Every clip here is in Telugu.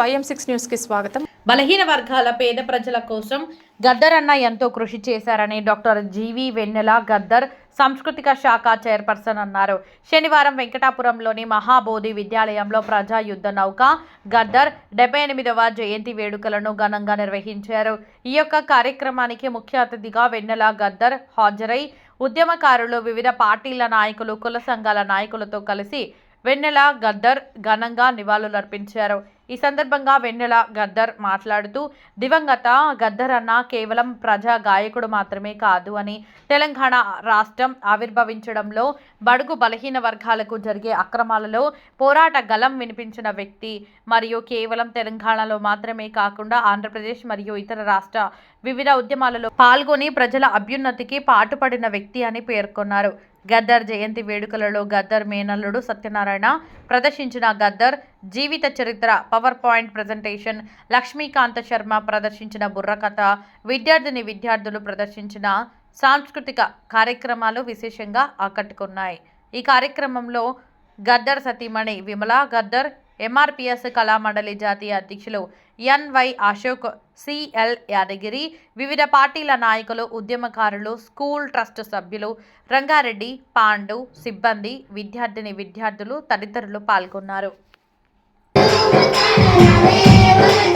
వైఎం సిక్స్ న్యూస్కి స్వాగతం. బలహీన వర్గాల పేద ప్రజల కోసం గద్దర్ అన్న ఎంతో కృషి చేశారని డాక్టర్ జీవి వెన్నెల గద్దర్ సాంస్కృతిక శాఖ చైర్పర్సన్ అన్నారు. శనివారం వెంకటాపురంలోని మహాబోధి విద్యాలయంలో ప్రజా యుద్ధ నౌక గద్దర్ డెబ్బై ఎనిమిదవ జయంతి వేడుకలను ఘనంగా నిర్వహించారు. ఈ యొక్క కార్యక్రమానికి ముఖ్య అతిథిగా వెన్నెల గద్దర్ హాజరై ఉద్యమకారులు వివిధ పార్టీల నాయకులు కుల సంఘాల నాయకులతో కలిసి వెన్నెల గద్దర్ ఘనంగా నివాళులర్పించారు. ఈ సందర్భంగా వెన్నెల గద్దర్ మాట్లాడుతూ దివంగత గద్దర్ అన్న కేవలం ప్రజా గాయకుడు మాత్రమే కాదు అని తెలంగాణ రాష్ట్రం ఆవిర్భవించడంలో బడుగు బలహీన వర్గాలకు జరిగే అక్రమాలలో పోరాట గలం వినిపించిన వ్యక్తి మరియు కేవలం తెలంగాణలో మాత్రమే కాకుండా ఆంధ్రప్రదేశ్ మరియు ఇతర రాష్ట్ర వివిధ ఉద్యమాలలో పాల్గొని ప్రజల అభ్యున్నతికి పాటుపడిన వ్యక్తి అని పేర్కొన్నారు. గద్దర్ జయంతి వేడుకలలో గద్దర్ మేనల్లుడు సత్యనారాయణ ప్రదర్శించిన గద్దర్ జీవిత చరిత్ర power point presentation Lakshmikanta Sharma ప్రదర్శించిన బుర్రకథ విద్యార్థిని విద్యార్థులు ప్రదర్శించిన సాంస్కృతిక కార్యక్రమాలు విశేషంగా ఆకట్టుకున్నాయి. ఈ కార్యక్రమంలో గద్దర్ సతీమణి విమలా గద్దర్ ఎంఆర్పిఎస్ కళామండలి జాతీయ అధ్యక్షులు ఎన్వై అశోక్ సిఎల్ యాదగిరి వివిధ పార్టీల నాయకులు ఉద్యమకారులు స్కూల్ ట్రస్ట్ సభ్యులు రంగారెడ్డి పాండు సిబ్బంది విద్యార్థిని విద్యార్థులు తదితరులు పాల్గొన్నారు. గడుస్తున్న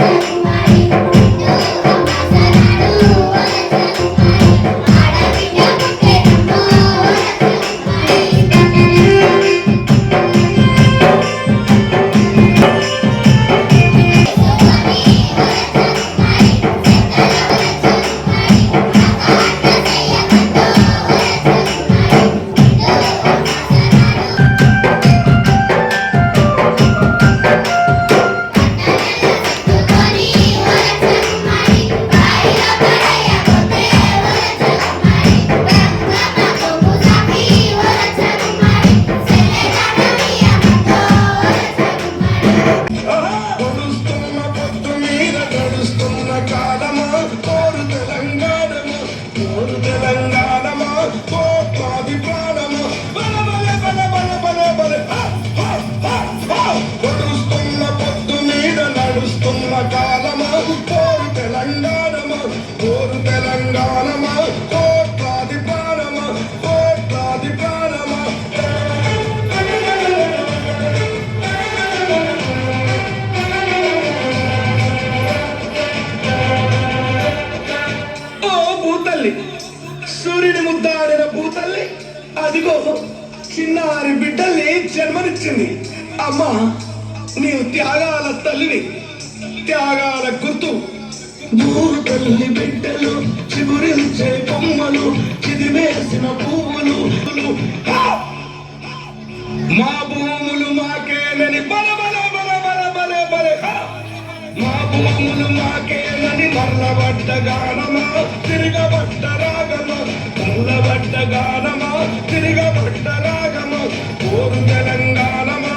అమ్మా నీవు త్యాగాల తల్లివి త్యాగాల గుర్తు భూతల్లి బిడ్డలు చిగురించే కొమ్మలు చిదిమేసిన పువ్వులు! మా భూములు మాకేనని బల బల బల బల బల బల! మా భూములు మాకేనని మల్లబడ్డ గానమా తిరగబడ్డ రాగమా మల్లబడ్డ గానమా తిరగబడ్డ రాగమా కోరు తెలంగాణమా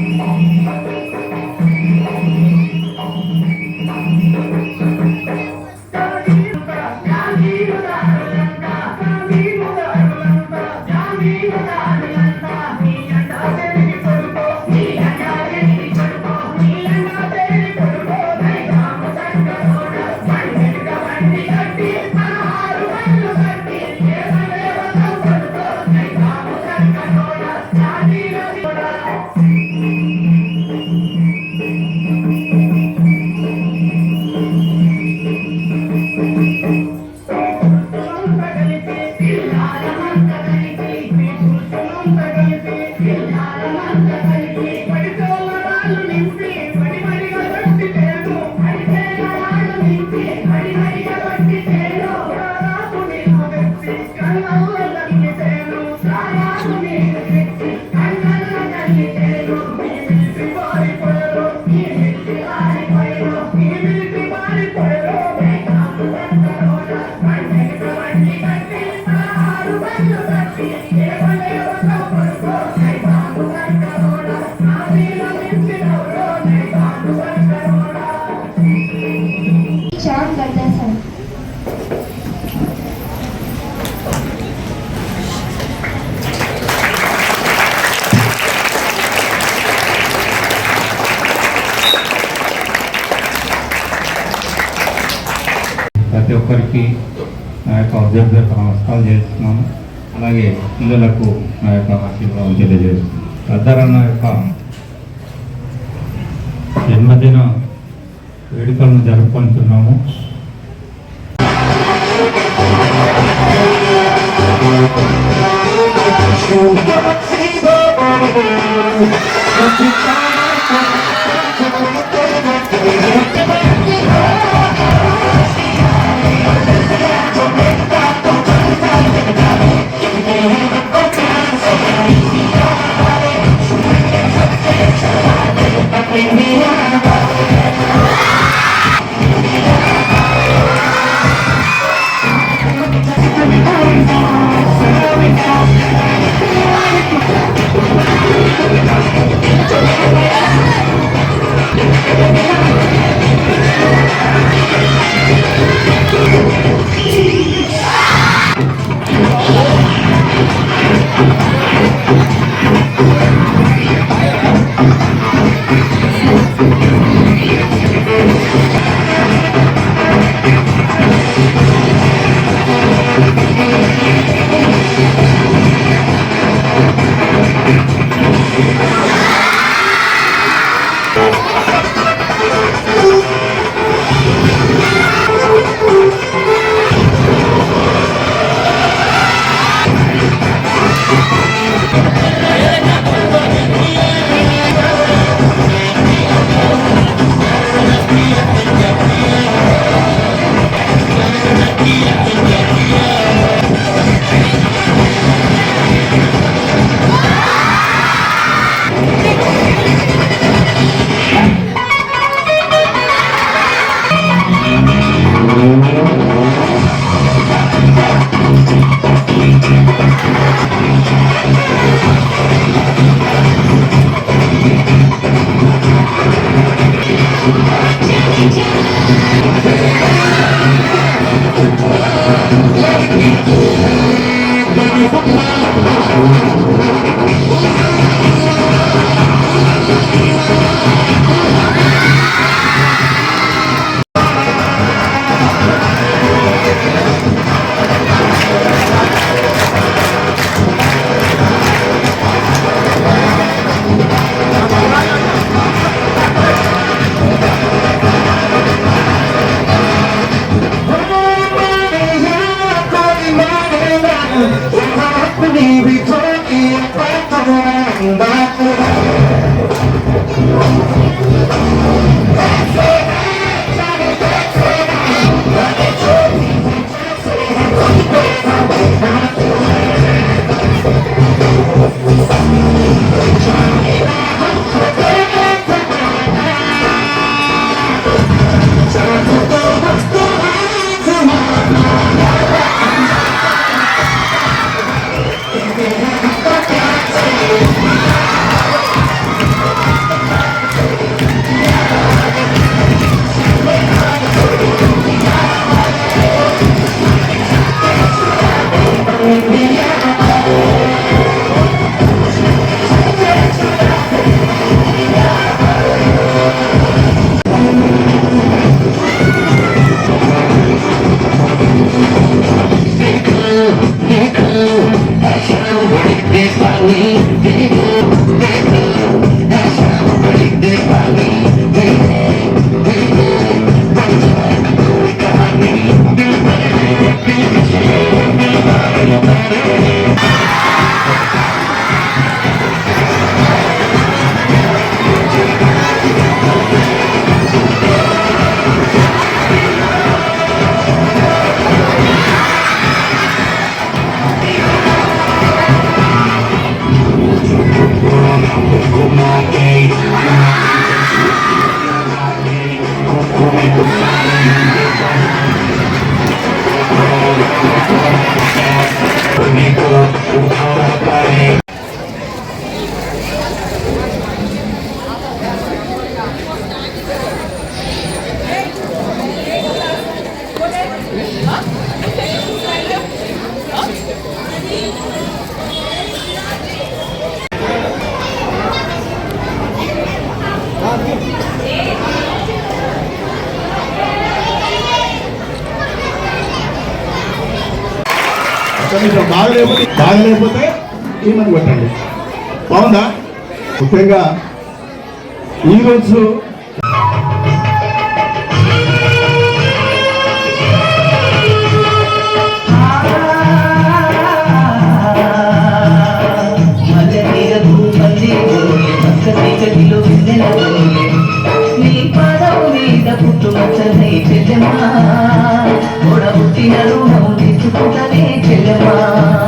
Música ఒక్కరికి నా యొక్క అభ్యర్థులకు నమస్కారం చేస్తున్నాను. అలాగే పిల్లలకు నా యొక్క ఆశీర్వాదం తెలియజేస్తున్నాను. పెద్దరన్న యొక్క జన్మదిన వేడుకలను జరుపుకుంటున్నాము. Yeah. you. బాగలేకపోతే బాగలేకపోతే ఈమెను కొట్టండి? బాగుందా? ముఖ్యంగా ఈరోజు పుట్టుమచ్చని చెల్లెమ్మా కూడా పుట్టిన రుణం చేసుకున్ననే చెల్లమా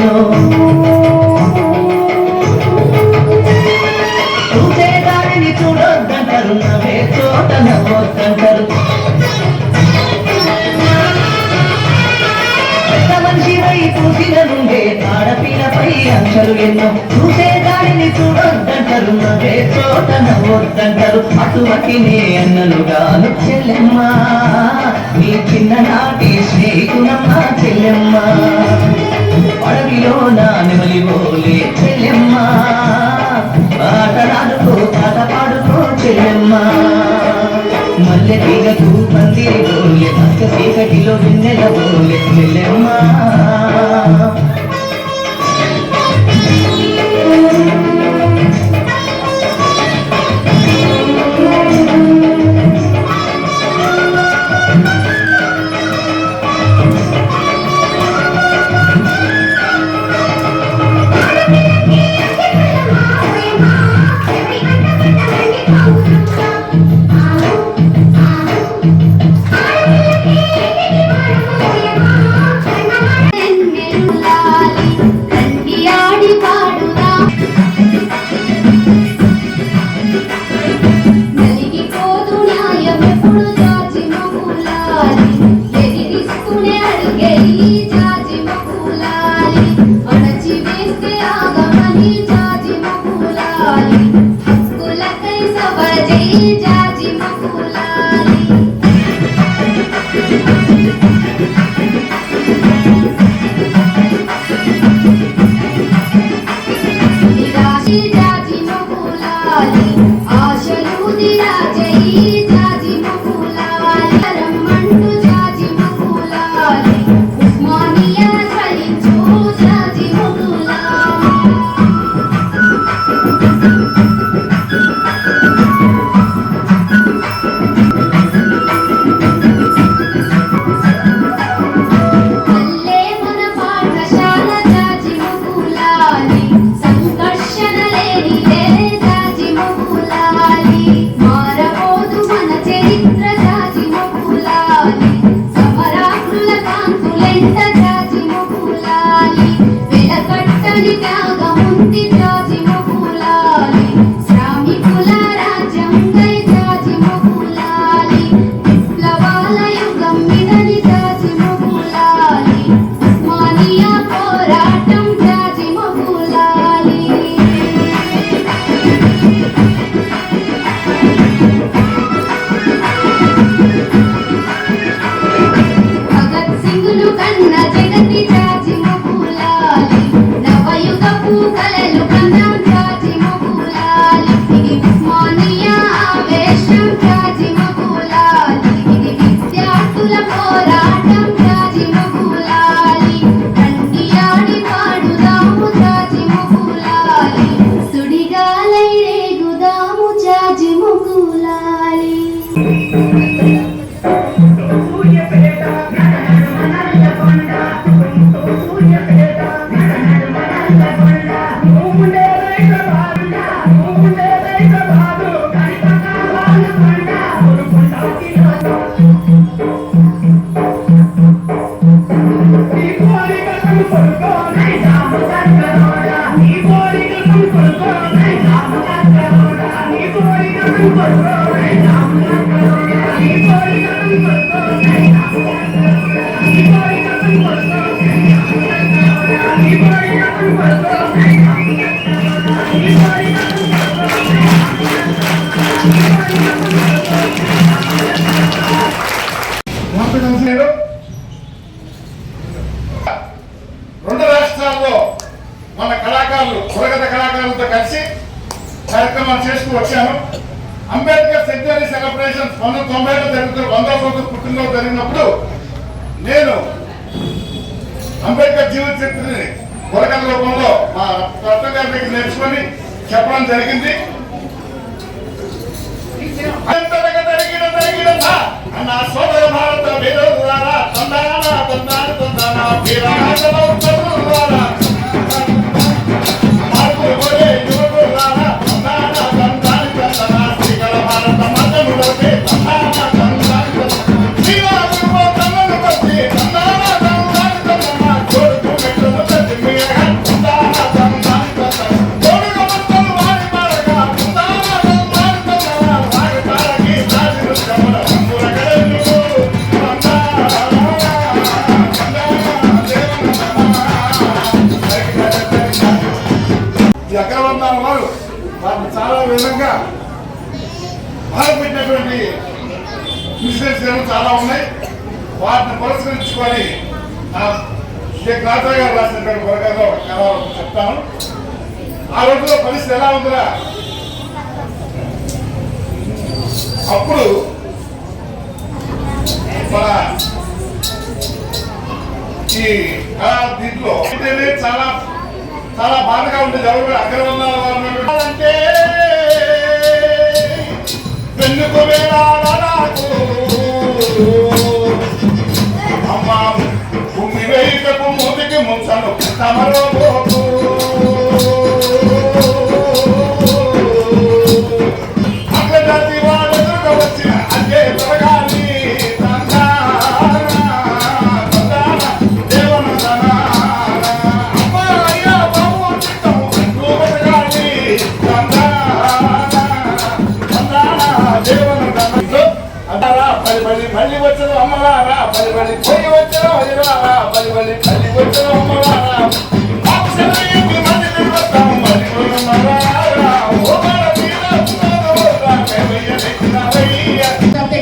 No. చీకటిలో వెన్నెలవు వెన్నెలమ్మా కొత్త దగ్గర నేర్చుకొని చెప్పడం జరిగింది. నా సోదర భారత వీరులారా, తందాన, తందాన, తందాన, వీరనాథల చాలా విధంగా బాధపెట్టినటువంటి ఇన్సిడెంట్స్ చాలా ఉన్నాయి. వాటిని పురస్కరించుకొని షేక్ రాజా గారు రాసినటువంటి వర్గాల్లో కలవాలని చెప్తాను. ఆ రోజుల్లో పరిస్థితి ఎలా ఉందిరా? అప్పుడు మన ఈ దీంట్లో చాలా చాలా బాధగా ఉండేది. ఎవరు అగ్రవర్ణాలు అంటే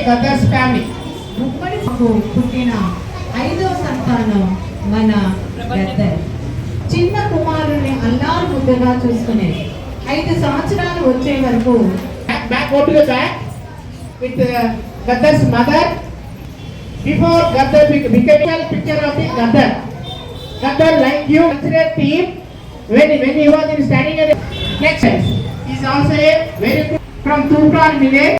గదర్స్ ఫ్యామిలీ. పుట్టిన ఐదో సంతానం మన గద్దర్ చిన్న కుమారుని అల్లారు ముద్దుగా చూసుకునేది ఐదు సంవత్సరాలు వచ్చే వరకు back the back with uh, Gaddar's mother. Before Gaddar bec- became a like you consider team when when he was in standing at the next is also a very good from Tupran village.